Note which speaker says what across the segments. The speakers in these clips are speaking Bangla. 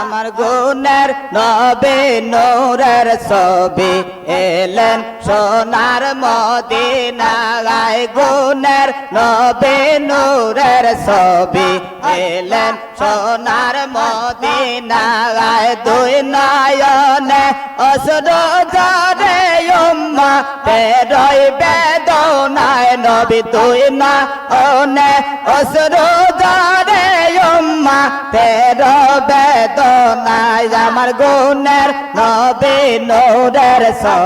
Speaker 1: আমার গুণের নবে নোরার ছবি। এলেন সোনার মদিনায় গুণের নবে নূরের ছবি। এলেন সোনার মদিনায় দুই নয়নে অসুর জরে উম্মা পেরই বেদনায় নবী দুই নয়নে অসুর জরে উম্মা তের বেদনায় আমার গুণের নবী নূরের ছবি।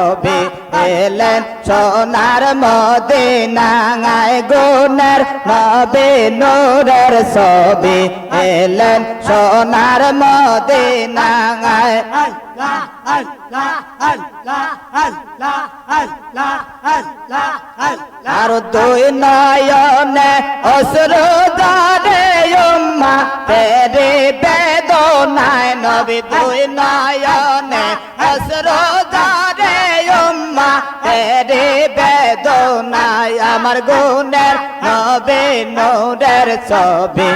Speaker 1: এলেন সোনার মদিনায় গুণের নবী নূরের ছবি এলেন সোনার মদিনায় আর দুই নয়নে অসুর দারে উম্মা তেরে বেদনায়, নবী দুই নয়নে অসুর তেরে বেদনায় আমার গুণের নবে নূরের ছবি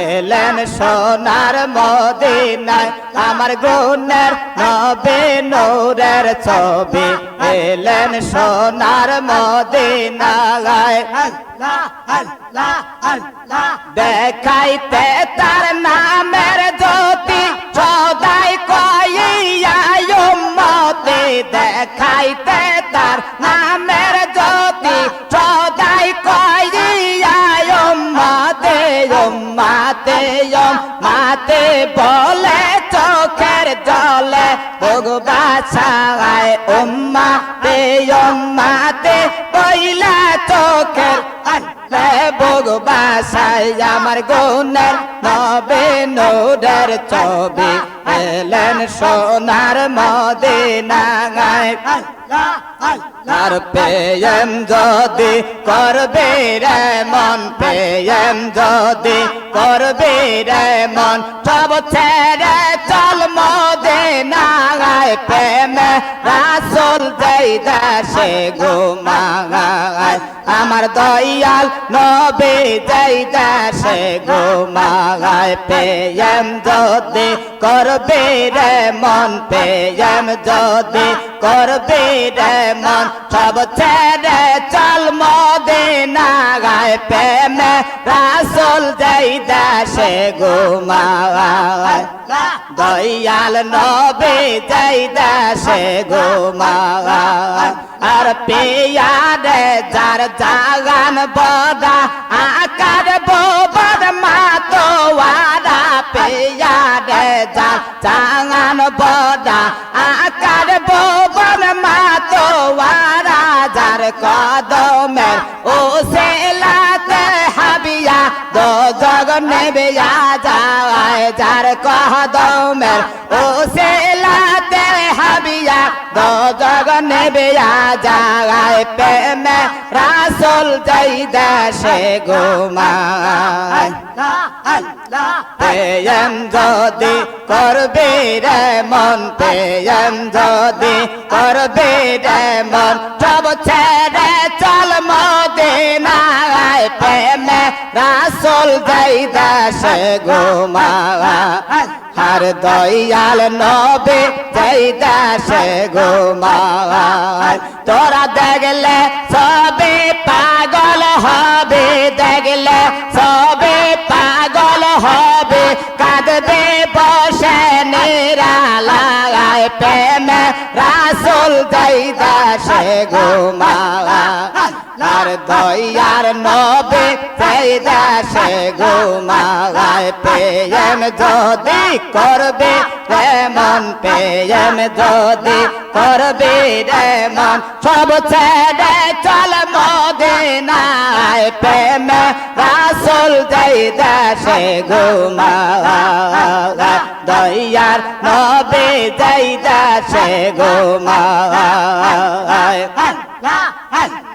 Speaker 1: এলেন সোনার মদিনায়। আমার গুণের নবে নূরের ছবি এলেন সোনার মদিনায়। দেখাইতে তার নামের মাতে মাতে বলে চোখের জলে। ভগবা ছায় উম্মা তে মাতে কইলা চোখের ভগবা সাই আমার গুণের নবে নোডের ছবি। এলেন সোনার মদিনায়। আর পেয়ম যদি করবে রে মন পেয়ম যদি করবে রে মন, সব ছেড়ে চল মদে মদিনায়। প্রেমে রাসুল যেই দেশে ঘুমায়, আমার দয়াল নবে যেই দেশে ঘুমায়। পেয়ম যদি করবে রে মন পেয়ম যদি করবে রে মন। সব ছেড়ে চল মদিনায়। প্রেমে রাসুল যেই দেশে ঘুমায়। দয়াল নবে যেই দেশে ঘুমায়। আর পেয়ারে যার জাগান বদা, আকার বোবর মাতো ওয়ারা পেয়ারে যার জাগান বদা, আকার বোবর মাতো ওয়ারা যার কদমের ও সেলাতে হাবিয়া দো জগ নেবে যায় যার কদমের ও সেলাতে হাবিয়া দো জগ নেবে যায় প্রেমে রাসুল যাই দেশে ঘুমায়। পেয়ম যদি করবে রে মন পেয়ম যদি করবে রে মন, সব ছেড়ে চল মদিনায়। প্রেমে রাসুল যাই দেশে ঘুমায়। আর দয়াল নবে যাই দেশে ঘুমায়, তোরা দেখলে সবে পাগল হবে, দেখলে সবে পাগল হবে। কাঁদবে, বসে নিরালায় প্রেমে রাসুল যাই দেশে ঘুমায়। আর দয়ার নবে যাই দেশে ঘুমায় প্রেম যদি করবে মন প্রেম যদি করবে রে মন সব ছেড়ে চল মদিনায় প্রেম রাসুল যাই দেশে ঘুমায় দয়ার নবে যাই দেশে ঘুমায়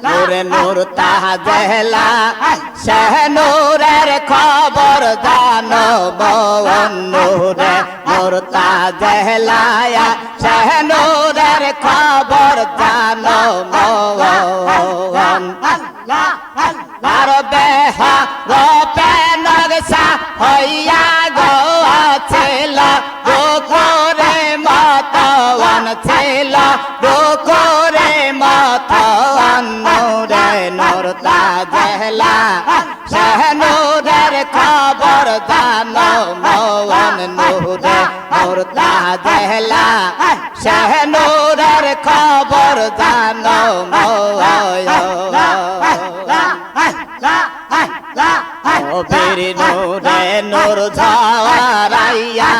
Speaker 1: নূরে নূর তাজেলা শাহনুরের খবর জানো বন নূরে। নূর তাজেলায়া শাহনুরের খবর জানো মন আর বেহা রূপে নকশা হইয়া নূরে নূর তাজেলা শাহ নূরের খবর জানো বীর নূরে নূর ঝাওয়ারাইয়া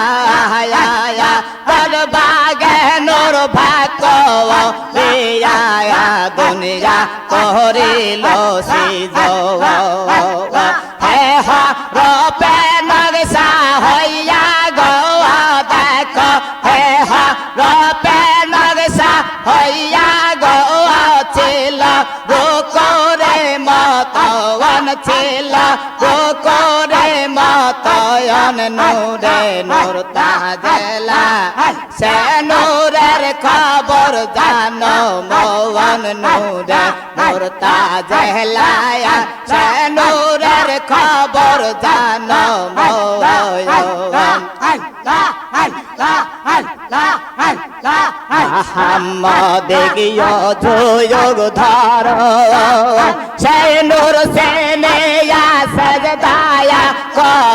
Speaker 1: বাগে নূর ভাক দুনিয়া করিল হে মতয়ন নূরে নূর তাজেলা। সে নূরের খবর জানো মৌন নূরে নূর তাজেলা সে নূরের খবর জানো মৌন মোহাম্মদ গিয় যোগ ধর। সেই নূর কর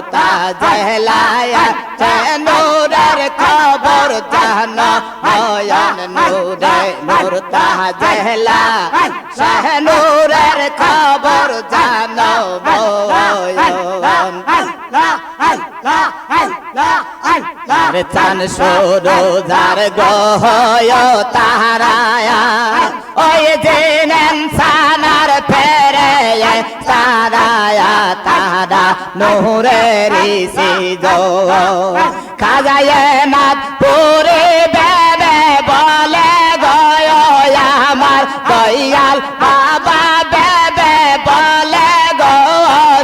Speaker 1: নূর তাজলায়া নূরের খবর জানো, নয়ন নূরে নূর তাজলা শাহ নূরের খবর জানো রে চান সরো, যার গহয় তাহারায়া, ওই জেনেন সানার ফেরে তারায়া তারা নহরের সিজ খাজায় নাথ পুরে বেবে বলে গয় আমার দয়াল বাবা বেবে বলে গো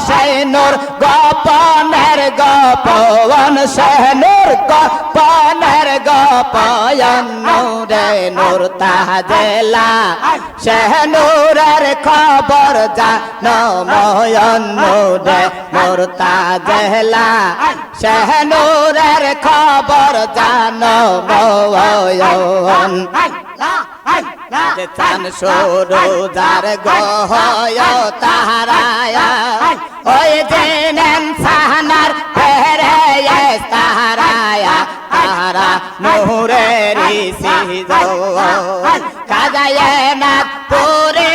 Speaker 1: সেনুর গোপনের গোপন সেনুর গোপনের গোপয়ন নূরে নূর তাজেলা সেনুরের খবর জানো ময়ন নূরে নূর তাজেলা সেনুরের খবর জানো ময়ন চান সরু যার গহয় তাহারায়া, ওই জেনেন সাহানার ফেরে তাহারায়া নহরের সিজ কাজায় না পুরে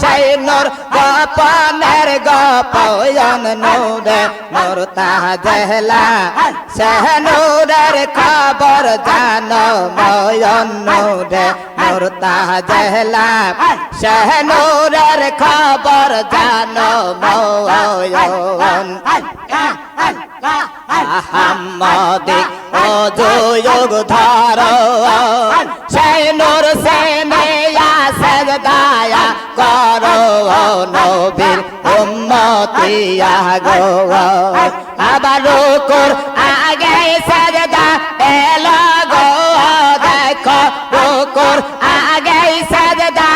Speaker 1: সৈনুর গোপনের গোপন নূরে নূর তাজলা সহনুরের খবর জানো ময়ন নূরে নূর তাজলা সহনুরের খবর জানো ময়ন। আহম্মদি ও যোগ ধর। সেই সেনে নবীর উম্মতিয়া গো আবার রুকুর আগে সজদা এলো গো দেখো রুকুর আগে সজদা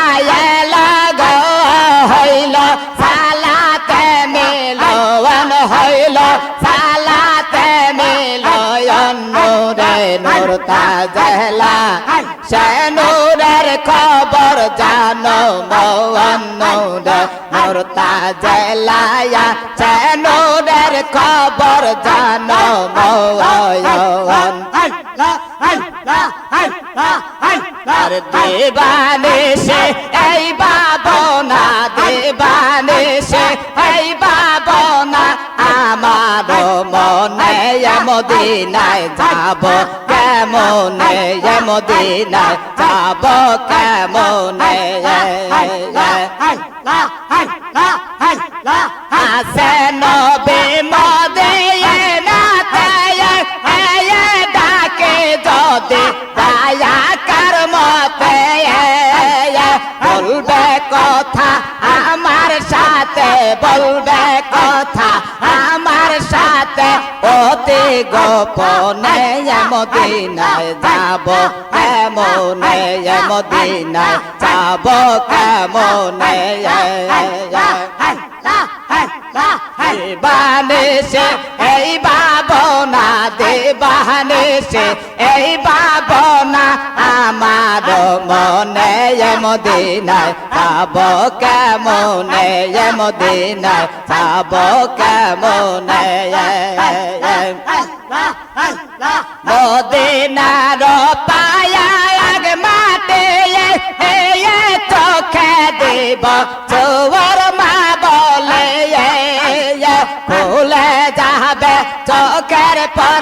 Speaker 1: এলো গো হইল সালাতে মিলন হইল সালাতে মিলন নূরে নূর তাজলা নূরের খবর জানো মৌন নূরে নূর তাজলায়া সে খবর জানো মৌন আর দেবানে সে, এই বাবনা দেবানে সে মদিনায় যাব, কেমনে মদিনায় যাব, কেমনে আসে নবে মদিনাতে ডাকে যদি দয়া কর মতে বলবে কথা আমার সাথে বলবে। অতি গোপনে মদিনায় যাব কেমনে মদিনায় যাব কেমনে বানেশে এই বাবনা দেবানেশে, এই বাবনা আমার মনে মদিনায় যাব কেমনে মদিনায় যাব কেমনে মদিনার পায়া আগ মাতে চোখে দেব চোর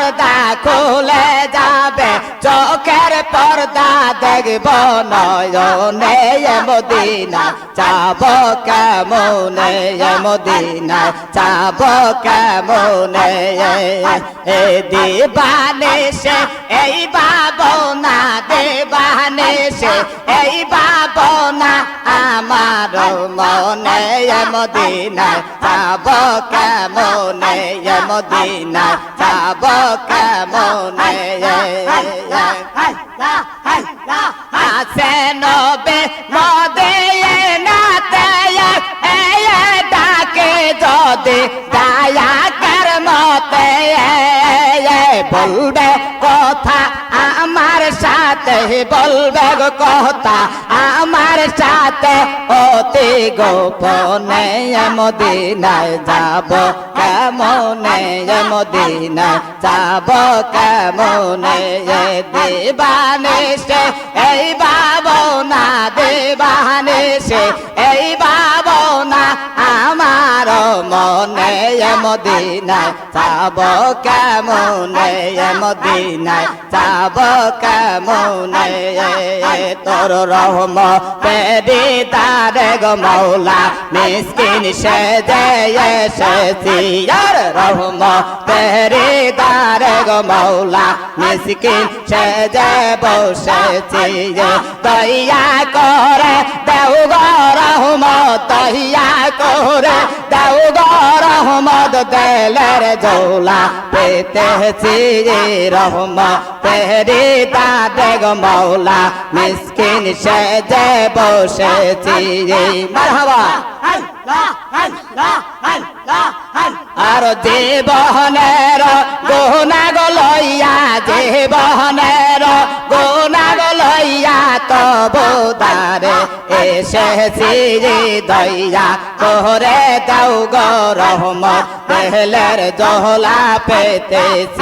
Speaker 1: পর্দা খুলে যাবে। চোখের পর্দা দেখব নয়নে মদিনা যাব কেমনে মদিনা যাব কেমনে এ দিবানে সে এই বাবনা দেবানে সে এই বাবনা আমার মনে মদিনা যাব কেমনে মদিনা যাব কেমনে আসে হাই মদে সাথে বলবে গো কথা আমার সাথে অতি গোপনে মদিনায় যাব। কেমনে মদিনায় যাব, কেমনে দেবানে সে এই বাবনা দেবানে সে মনে মদিনায় যাব কেমনে মদিনায়? যাব কেমনে তোর রহম পেরি তারে গো মৌলা। মিসকিন সে এসেছি রহম পেরি তারে গো মৌলা। মিসকিন সে যে বসেছি দয়া করে দেও গো রহম, দয়া করে গো রহমত দেলের জৌলা পেতেছি রহম পেরি দাদে গো মৌলা, মিসকিন সে যে বসেছি মারহাবা। আর জীবনের গুণা গলইয়া জীবনের গুণা গলইয়া তবু দারে এসেছি দইয়া করে দাও গো রহমত দেহলের জহলা পেতেছি।